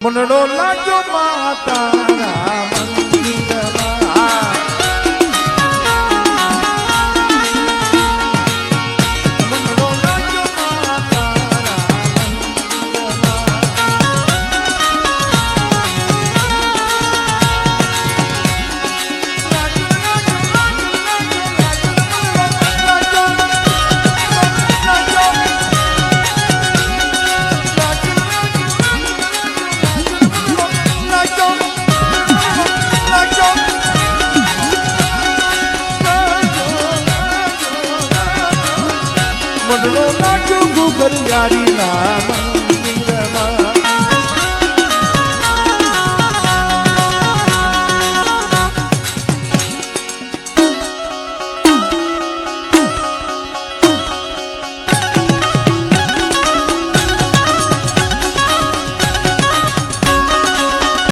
મનડો લાગ્યો માતા મધડો નાખ્યું ગુગલ યારી નામ